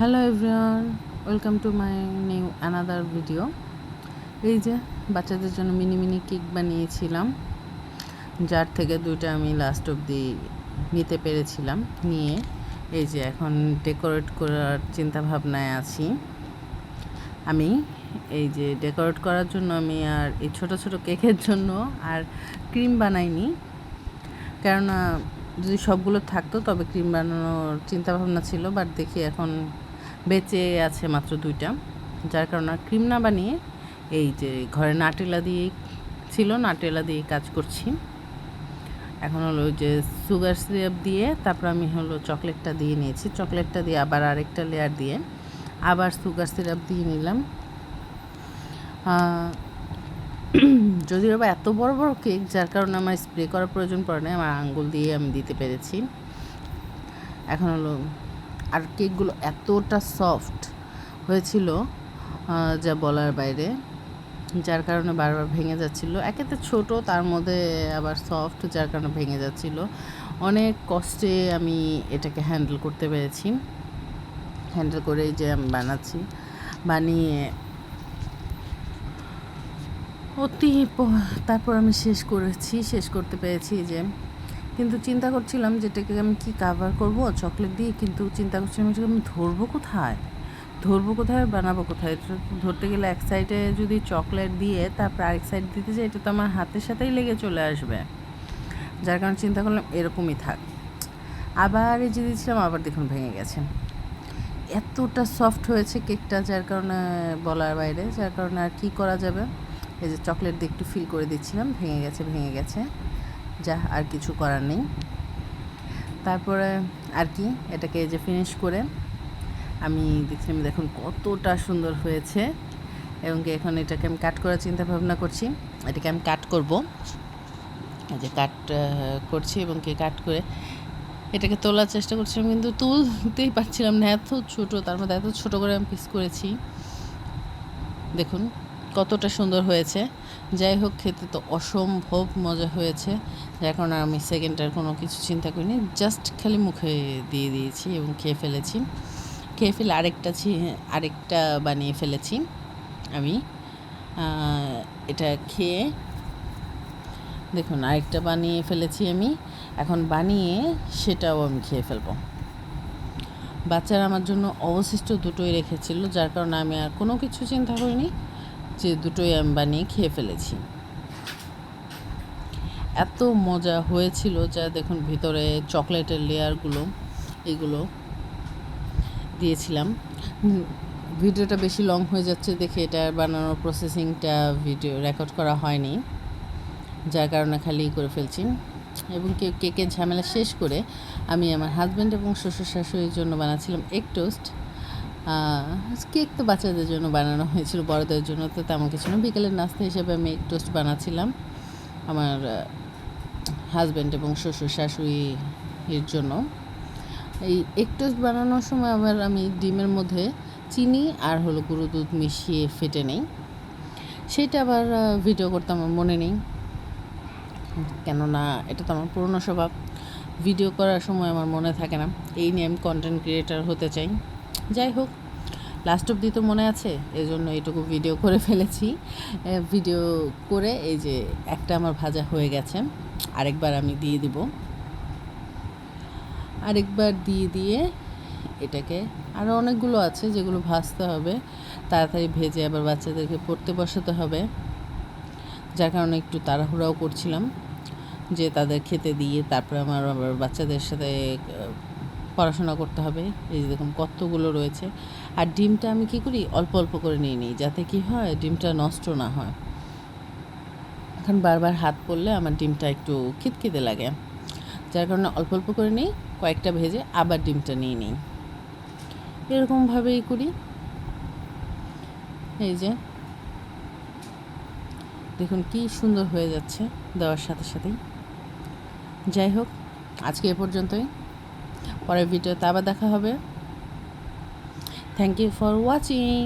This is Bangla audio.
Hello everyone welcome to my new another video এই যে বাচ্চাদের জন্য মিনি মিনি কেক বানিয়েছিলাম, যার থেকে দুইটা আমি লাস্ট অবধি নিতে পেরেছিলাম, নিয়ে এই যে এখন ডেকোরেট করার চিন্তা ভাবনায় আছি। আমি এই যে ডেকোরেট করার জন্য আমি আর এই ছোট ছোট কেকের জন্য আর ক্রিম বানাইনি। কেননা যদি সবগুলো থাকতো তবে ক্রিম বানানোর চিন্তাভাবনা ছিল বাট দেখি এখন বেঁচে আছে মাত্র দুইটা, যার কারণে ক্রিম না বানিয়ে এই যে ঘরে নাটেলা দিয়ে ছিল নাটেলা দিয়ে কাজ করছি। এখন হলো যে সুগার সিরাপ দিয়ে, তারপর আমি হলো চকলেটটা দিয়ে নিয়েছি। চকলেটটা দিয়ে আবার আরেকটা লেয়ার দিয়ে আবার সুগার সিরাপ দিয়ে নিলাম। যদিও বা এত বড় বড় কেক, যার কারণে আমার স্প্রে করার প্রয়োজন পড়ে না আমার আঙ্গুল দিয়ে আমি দিতে পেরেছি। এখন হলো আর কেকগুলো এতটা সফট হয়েছিল যা বলার বাইরে। যার কারণে বারবার ভেঙে যাচ্ছিল। একেতে ছোট, তার মধ্যে আবার সফট, যার কারণে ভেঙে যাচ্ছিল। অনেক কষ্টে আমি এটাকে হ্যান্ডেল করতে পেরেছি। হ্যান্ডেল করে যে আমি বানাচ্ছি। বানিয়ে অতি তারপর আমি শেষ করেছি, শেষ করতে পেরেছি যে কিন্তু চিন্তা করছিলাম যেটাকে আমি কি কাভার করব চকলেট দিয়ে, কিন্তু চিন্তা করছিলাম যে আমি ধরবো কোথায়? ধরবো কোথায় বানাবো কোথায়? ধরতে গেলে এক সাইডে যদি চকলেট দিয়ে, তারপর আরেক সাইড দিতে চাই এটা তো আমার হাতের সাথেই লেগে চলে আসবে। যার কারণে চিন্তা করলাম এরকমই থাক। আবার এই যে দিয়েছিলাম, আবার দেখুন ভেঙে গেছে। এতটা সফট হয়েছে কেকটা যার কারণে বলার বাইরে, যার কারণে আর কী করা যাবে? এই যে চকলেট দিয়ে একটু ফিল করে দিচ্ছিলাম, ভেঙে গেছে ভেঙে গেছে। যা আর কিছু করার নেই। তারপরে আর কি, এটাকে যে ফিনিশ করে আমি দেখছিলাম দেখুন কতটা সুন্দর হয়েছে এবং এখন এটাকে আমি কাট করার চিন্তা ভাবনা করছি। এটাকে আমি কাট করব। যে কাট করছি এবং কি কাট করে এটাকে তোলার চেষ্টা করছিলাম কিন্তু তুলতেই পারছিলাম না, এত ছোটো, তার মধ্যে এত ছোটো করে আমি পিস করেছি। দেখুন কতটা সুন্দর হয়েছে। যাই হোক, খেতে তো অসম্ভব মজা হয়েছে। যার কারণে আমি সেকেন্ডটার কোনো কিছু চিন্তা করিনি। জাস্ট খালি মুখে দিয়ে দিয়েছি এবং খেয়ে ফেলেছি। খেয়ে ফেলে আরেকটা ছি, আরেকটা বানিয়ে ফেলেছি আমি। এটা খেয়ে দেখুন, আরেকটা বানিয়ে ফেলেছি আমি। এখন বানিয়ে সেটাও আমি খেয়ে ফেলব। বাচ্চারা আমার জন্য অবশিষ্ট দুটোই রেখেছিল, যার কারণে আমি আর কোনো কিছু চিন্তা করিনি। যে দুটোই আমি বানিয়ে খেয়ে ফেলেছি। এত মজা হয়েছিল যা দেখুন ভিতরে চকলেটের লেয়ারগুলো, এগুলো দিয়েছিলাম। ভিডিওটা বেশি লং হয়ে যাচ্ছে দেখে এটা বানানোর প্রসেসিংটা ভিডিও রেকর্ড করা হয়নি, যার কারণে খালি করে ফেলছি। এবং কেউ কেকের ঝামেলা শেষ করে আমি আমার হাজব্যান্ড এবং শ্বশুর শাশুড়ির জন্য বানাচ্ছিলাম এগ টোস্ট কেক তো বাচ্চাদের জন্য বানানো হয়েছিল, বড়দের জন্য তো তেমন কিছু না। বিকেলের নাস্তা হিসেবে আমি এগ টোস্ট বানাচ্ছিলাম আমার হাজব্যান্ড এবং শ্বশুর শাশুড়ির জন্য। এই এগ টোস্ট বানানোর সময় আবার আমি ডিমের মধ্যে চিনি আর হলো গুঁড়ো দুধ মিশিয়ে ফেটে নেই। সেটা আবার ভিডিও করতে আমার মনে নেই। কেননা এটা তো আমার পুরনো স্বভাব। ভিডিও করার সময় আমার মনে থাকে না। এই নিয়ে আমি কন্টেন্ট ক্রিয়েটার হতে চাই। যাই হোক লাস্ট অব্দি তো মনে আছে এই জন্য এইটুকু ভিডিও করে ফেলেছি। ভিডিও করে এই যে একটা আমার ভাজা হয়ে গেছে, আরেকবার আমি দিয়ে দিব। আরেকবার দিয়ে দিয়ে এটাকে আরও অনেকগুলো আছে যেগুলো ভাজতে হবে, তাড়াতাড়ি ভেজে আবার বাচ্চাদেরকে পড়তে বসাতে হবে। যার কারণে একটু তাড়াহুড়াও করছিলাম, যে তাদের খেতে দিয়ে তারপরে আমার আবার বাচ্চাদের সাথে পড়াশোনা করতে হবে। এই দেখুন কতগুলো রয়েছে। আর ডিমটা আমি কি করি? অল্প অল্প করে নিয়ে নিই যাতে কি হয়, ডিমটা নষ্ট না হয়। এখন বারবার হাত পড়লে আমার ডিমটা একটু খিতখিতে লাগে। যার কারণে অল্প অল্প করে নিই, কয়েকটা ভেজে আবার ডিমটা নিয়ে নিই। এরকমভাবেই করি। এই যে। দেখুন কি সুন্দর হয়ে যাচ্ছে দেওয়ার সাথে সাথেই। যাই হোক, আজকে এ পর্যন্তই। পরের ভিডিওতে আবার দেখা হবে। Thank you for watching